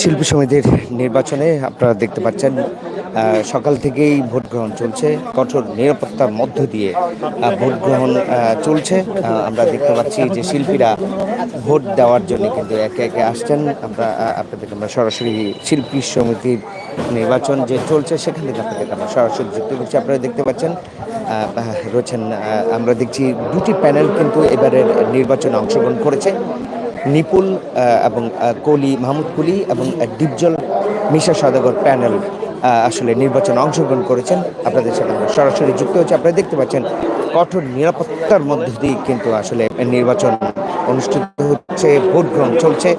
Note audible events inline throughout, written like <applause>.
শিল্পী সমিতির নির্বাচনে আপনারা দেখতে পাচ্ছেন সকাল থেকেই ভোট গ্রহণ চলছে। কঠোর নিরাপত্তার মধ্য দিয়ে ভোট গ্রহণ চলছে। আমরা দেখতে পাচ্ছি যে শিল্পীরা ভোট দেওয়ার জন্য কিন্তু একে একে আসছেন। আমরা আপনাদেরকে আমরা সরাসরি শিল্পী সমিতির নির্বাচন যে চলছে, সেখান থেকে আপনাদেরকে আমরা সরাসরি যুক্ত করছি। আপনারা দেখতে পাচ্ছেন রয়েছেন আমরা দেখছি দুটি প্যানেল কিন্তু এবারের নির্বাচনে অংশগ্রহণ করেছে। নিপুল এবং কলি, মাহমুদ কুলি এবং ডিপজল মিশা সদাগর প্যানেল আসলে নির্বাচনে অংশগ্রহণ করেছেন। আপনাদের সাথে সরাসরি যুক্ত হচ্ছে আপনারা দেখতে পাচ্ছেন কঠোর নিরাপত্তার মধ্য দিয়ে কিন্তু আসলে নির্বাচন অনুষ্ঠিত হচ্ছে, ভোট গ্রহণ চলছে।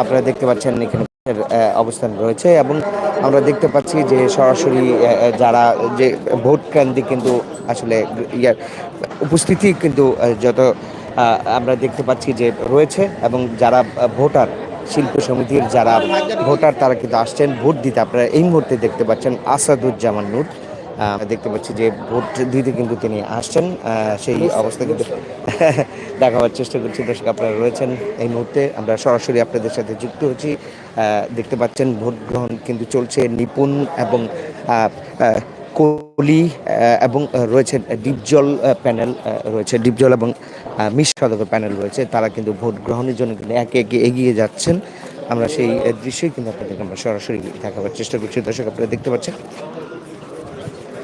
আপনারা দেখতে পাচ্ছেন এখানে অবস্থান রয়েছে এবং আমরা দেখতে পাচ্ছি যে সরাসরি যারা যে ভোট কেন্দ্রে কিন্তু আসলে ইয়ার উপস্থিতি কিন্তু যত আমরা দেখতে পাচ্ছি যে রয়েছে এবং যারা ভোটার, শিল্প সমিতির যারা ভোটার, তারা কিন্তু আসছেন ভোট দিতে। আপনারা এই মুহূর্তে দেখতে পাচ্ছেন আসাদুজ্জামান নূর। দেখতে পাচ্ছি যে ভোট দিতে কিন্তু তিনি আসছেন। সেই অবস্থা কিন্তু <laughs> দেখাবার চেষ্টা করছি। দর্শক, আপনারা রয়েছেন এই মুহূর্তে। আমরা সরাসরি আপনাদের সাথে যুক্ত হচ্ছি। দেখতে পাচ্ছেন ভোট গ্রহণ কিন্তু চলছে নিপুণ এবং কলি এবং রয়েছে ডিপজল প্যানেল রয়েছে ডিপজল এবং আহ, প্যানেল রয়েছে। তারা কিন্তু ভোট গ্রহণের জন্য কিন্তু একে একে এগিয়ে যাচ্ছেন। আমরা সেই দৃশ্যই কিন্তু আপনাদেরকে আমরা সরাসরি দেখাবার চেষ্টা করছি। দর্শক আপনারা দেখতে পাচ্ছেন?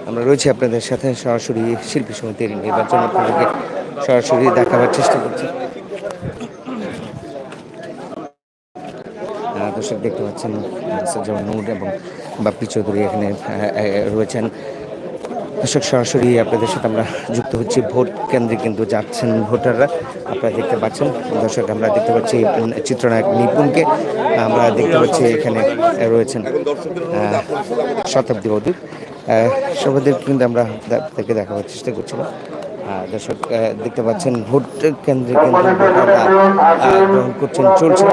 আমরা রয়েছি আপনাদের সাথে সরাসরি শিল্পী সমিতির নির্বাচন আপনাদেরকে সরাসরি দেখাবার চেষ্টা করছি। দর্শক দেখতে পাচ্ছেন যেমন নূর এবং বাপ্পি চৌধুরী এখানে রয়েছেন। দর্শক, সরাসরি আপনাদের সাথে আমরা যুক্ত হচ্ছি। ভোট কেন্দ্রে কিন্তু যাচ্ছেন ভোটাররা। আপনারা দেখতে পাচ্ছেন, দর্শক, আমরা দেখতে পাচ্ছি চিত্রনায়ক নিপুণকে আমরা দেখতে পাচ্ছি এখানে রয়েছেন শতাব্দী বৌদি সবাদের কিন্তু আমরা তাদেরকে দেখাবার চেষ্টা করছিলাম। দর্শক দেখতে পাচ্ছেন, ভোট কেন্দ্রে গ্রহণ করছেন, চলছে।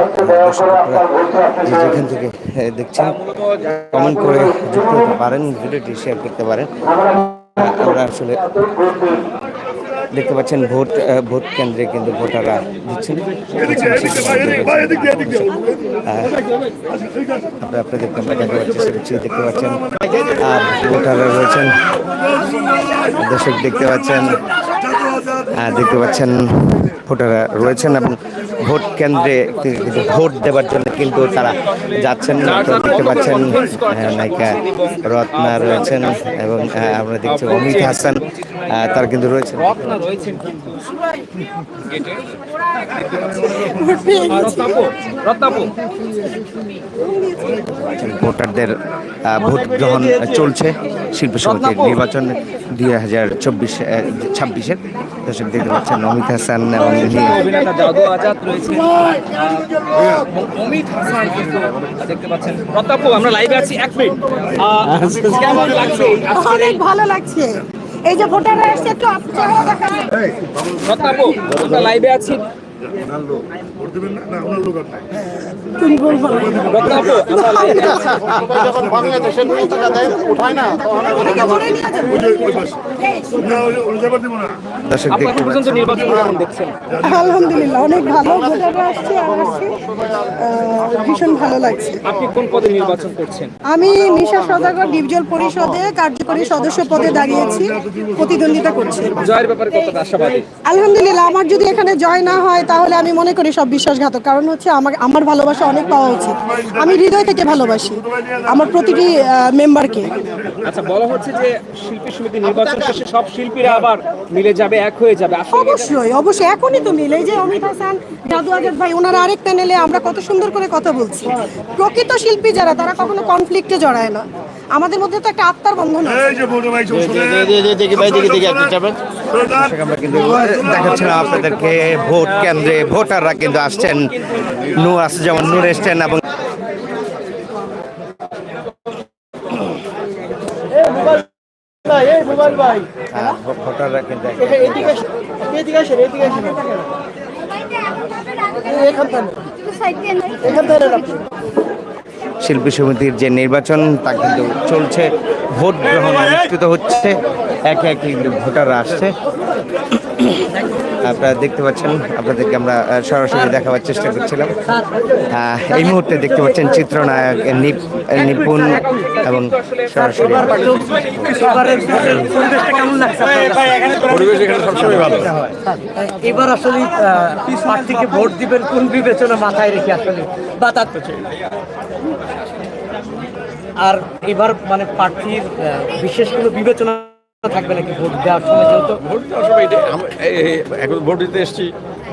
যেখান থেকে দেখছেন কমেন্ট করে যুক্ত হতে পারেন ভিডিওটি শেয়ার করতে পারেন। আমরা আসলে দেখতে পাচ্ছেন, ভোট ভোট কেন্দ্রে কিন্তু ভোটাররা দিচ্ছেন। আপনারা আমরা দেখাবার চেষ্টা দেখতে পাচ্ছেন আর ভোটাররা রয়েছেন। দর্শক দেখতে পাচ্ছেন দেখতে পাচ্ছেন, ভোটাররা রয়েছেন এবং ভোট কেন্দ্রে ভোট দেওয়ার জন্য কিন্তু তারা যাচ্ছেন। দেখতে পাচ্ছেন নায়িকা রত্না রয়েছেন এবং আমরা দেখছি অমিত হাসান। তারা কিন্তু রয়েছে। ভোটারদের ভোট গ্রহণ চলছে শিল্প সমিতির নির্বাচন দুই হাজার চব্বিশ ছাব্বিশের। দর্শক দেখতে পাচ্ছেন অমিত হাসান এবং অভিনেতা জাদু আজাদ রয়েছে। অমিত হাসান দেখতে পাচ্ছেন। আমরা লাইভে আছি এক মিনিট। কেমন লাগছে? অনেক ভালো লাগছে। এই যে ভোটাররা আসছে একটু আপনারা দেখান। প্রতাপও দেখছেন। আলহামদুলিল্লাহ অনেক ভালো ভোটাররা আসছে আর আসছে ভীষণ ভালো লাগছে। আপনি কোন পদে নির্বাচন করছেন? আমি নিশা সদাগর ডিপজল পরিষদে কার্যকরী সদস্য পদে দাঁড়িয়েছি প্রতিদ্বন্দ্বিতা করছি। জয়ের ব্যাপারে কতটা আশাবাদী? আলহামদুলিল্লাহ আমার যদি এখানে জয় না হয় তাহলে আমি মনে করি সব বিশ্বাসঘাতক। কারণ হচ্ছে আমার আমার ভালোবাসা অনেক পাওয়া উচিত। আমি হৃদয় থেকে ভালোবাসি আমার প্রতিটি মেম্বারকে আচ্ছা বলা হচ্ছে যে শিল্পী সমিতি নির্বাচন শেষে সব শিল্পীরা আবার মিলে যাবে এক হয়ে যাবে। অবশ্যই অবশ্যই এখনই তো মিলে। যে অমিত হাসান জাদু আজাদ ভাই ওনারা আরেক প্যানেলে আমরা কত সুন্দর করে কথা বলছি। প্রকৃত শিল্পী যারা তারা কখনো কনফ্লিক্টে জড়ায় না। আমাদের মধ্যে তো একটা আত্মার বন্ধন আছে। দর্শক, আমরা কিন্তু দেখাচ্ছিলাম আপনাদেরকে ভোট কেন্দ্রে ভোটাররা কিন্তু আসছেন। নূর আছে যেমন নূর এসছেন এবং ভোটাররা কিন্তু শিল্পী সমিতির যে নির্বাচন তা কিন্তু চলছে। ভোট গ্রহণ অনুষ্ঠিত হচ্ছে। একে একে ভোটাররা আসছে। আপনারা দেখতে পাচ্ছেন আপনাদেরকে আমরা সরাসরি দেখাবার চেষ্টা করছিলাম। আহ, এই মুহূর্তে দেখতে পাচ্ছেন চিত্রনায়ক নিপ নিপুণ এবং সরাসরি এবারের পরিবেশটা কেমন লাগছে আপনার? পরিবেশ এখানে সবসময় ভালো। এবার আসলে আহ, প্রার্থীকে ভোট দিবেন কোন বিবেচনা মাথায় রেখে আসলে? বা তার আর এবার মানে প্রার্থীর আহ, বিশেষ কোনো বিবেচনা থাকবে নাকি ভোট দেওয়ার সময় যেহেতু? ভোট দেওয়ার সময় এটা এখন ভোট দিতে এসেছি।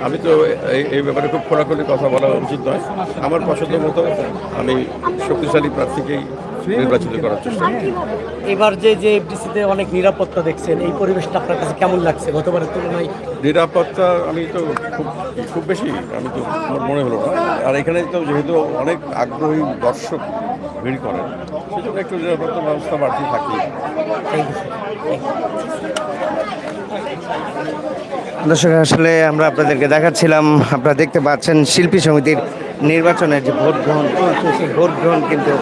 আমি তো এই- এই ব্যাপারে খুব খোলাখুলি কথা বলা উচিত নয়। আমার পছন্দ মতো আমি শক্তিশালী প্রার্থীকেই নির্বাচিত করার চেষ্টা করি। এবার যে যে এফডিসিতে অনেক নিরাপত্তা দেখছেন এই পরিবেশটা আপনার কাছে কেমন লাগছে গতবারের তুলনায়? নিরাপত্তা আমি তো খুব খুব বেশি আমি তো আমার মনে হলো না। আর এখানে তো যেহেতু অনেক আগ্রহী দর্শক ভিড় করেন। সেজন্য একটু নিরাপত্তা ব্যবস্থা বাড়তি থাকে। দর্শক, আসলে আমরা আপনাদেরকে দেখাচ্ছিলাম, আপনারা দেখতে পাচ্ছেন শিল্পী সমিতির নির্বাচনের যে ভোট গ্রহণ সেই ভোট গ্রহণ কিন্তু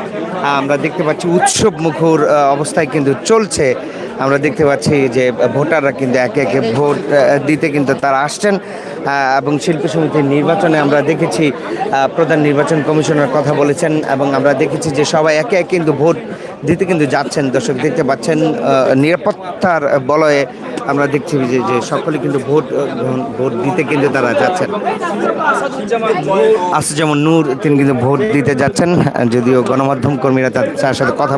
আমরা দেখতে পাচ্ছি উৎসব মুখর অবস্থায় কিন্তু চলছে। আমরা দেখতে পাচ্ছি যে ভোটাররা কিন্তু একে একে ভোট দিতে কিন্তু তারা আসছেন এবং শিল্পী সমিতির নির্বাচনে আমরা দেখেছি প্রধান নির্বাচন কমিশনার কথা বলেছেন, এবং আমরা দেখেছি যে সবাই একে একে কিন্তু ভোট দিতে কিন্তু যাচ্ছেন। দর্শক, দেখতে পাচ্ছেন নিরাপত্তার বলয়ে আমরা দেখছি যে যে সকলে কিন্তু ভোট ভোট দিতে কিন্তু তারা যাচ্ছেন। আসিজামন নূর, তিনি কিন্তু ভোট দিতে যাচ্ছেন, যদিও গণমাধ্যম কর্মীরা তার সাথে কথা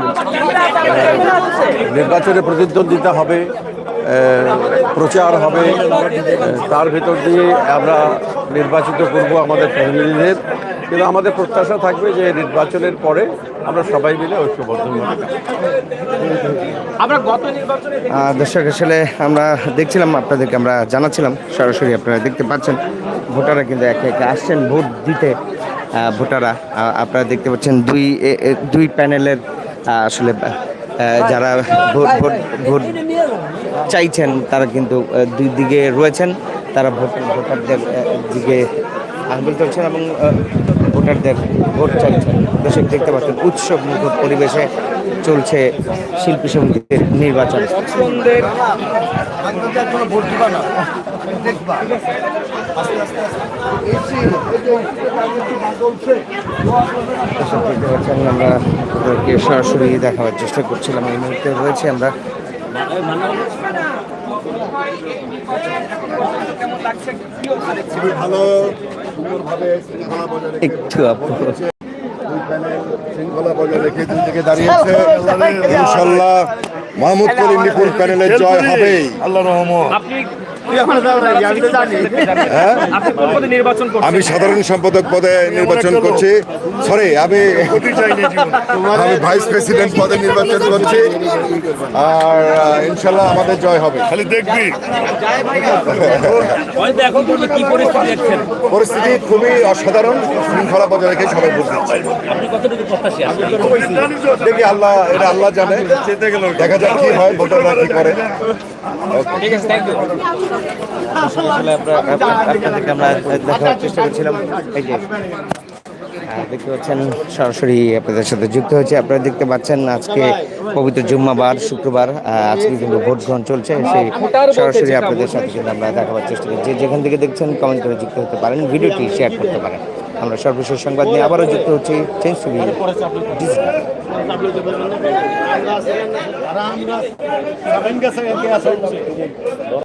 নির্বাচনে প্রতিদ্বন্দ্বিতা হবে প্রচার হবে তার ভেতর দিয়ে আমরা নির্বাচিত করব আমাদের প্রতিনিধিদের। কিন্তু আমাদের প্রত্যাশা থাকবে যে নির্বাচনের পরে আমরা সবাই মিলে ঐক্যবদ্ধ হব। আমরা গত নির্বাচনে দর্শক আসলে আমরা দেখছিলাম আপনাদেরকে আমরা জানাচ্ছিলাম সরাসরি আপনারা দেখতে পাচ্ছেন ভোটাররা কিন্তু একে একে আসছেন ভোট দিতে। ভোটাররা আপনারা দেখতে পাচ্ছেন দুই দুই প্যানেলের আসলে যারা ভোট ভোট ভোট চাইছেন তারা কিন্তু দুই দিকে রয়েছেন। তারা ভোট ভোটারদের দিকে আহ্বান করছেন এবং ভোটারদের ভোট চাইছেন দর্শক দেখতে পাচ্ছেন, উৎসব মুখর পরিবেশে চলছে শিল্পী সমিতির নির্বাচন। আমরা সরাসরি দেখাবার চেষ্টা করছিলাম। এই মুহূর্তে রয়েছে আমরা ভালো সুন্দরভাবে শৃঙ্খলা বজায় রেখে একটু দুই প্যানেল শৃঙ্খলা বজায় রেখে দুই দিকে দাঁড়িয়েছে ইনশাল্লাহ মাহমুদ করিম নিপুণ প্যানেলের জয় হবেই আল্লাহ রহমত। করছেন? আমি সাধারণ সম্পাদক পদে নির্বাচন করছি। সরি আমি আমি ভাইস প্রেসিডেন্ট পদে নির্বাচন করছি। আর ইনশাল্লাহ আমাদের জয় হবে। খালি দেখবি। পরিস্থিতি খুবই অসাধারণ। শৃঙ্খলা বজায় রেখে সবাই ভোট দিচ্ছে। আপনি কতটুকু প্রত্যাশী আছেন? দেখি আল্লাহ এটা আল্লাহ জানে। দেখা যাক কি হয় ভোটাররা কি করে। ঠিক আছে থ্যাংক ইউ আসলে আমরা আমরা দেখার চেষ্টা করছিলাম। এই যে দেখতে পাচ্ছেন সরাসরি আপনাদের সাথে যুক্ত হয়েছে। আপনারা দেখতে পাচ্ছেন আজকে পবিত্র জুম্মাবার শুক্রবার আজকে কিন্তু ভোট গ্রহণ চলছে। সেই সরাসরি আপনাদের সাথে কিন্তু আমরা দেখাবার চেষ্টা করছি। যেখান থেকে দেখছেন কমেন্ট করে যুক্ত হতে পারেন ভিডিওটি শেয়ার করতে পারেন। আমরা সর্বশেষ সংবাদ নিয়ে আবারও যুক্ত হচ্ছি চেঞ্জ টিভি ডিজিটাল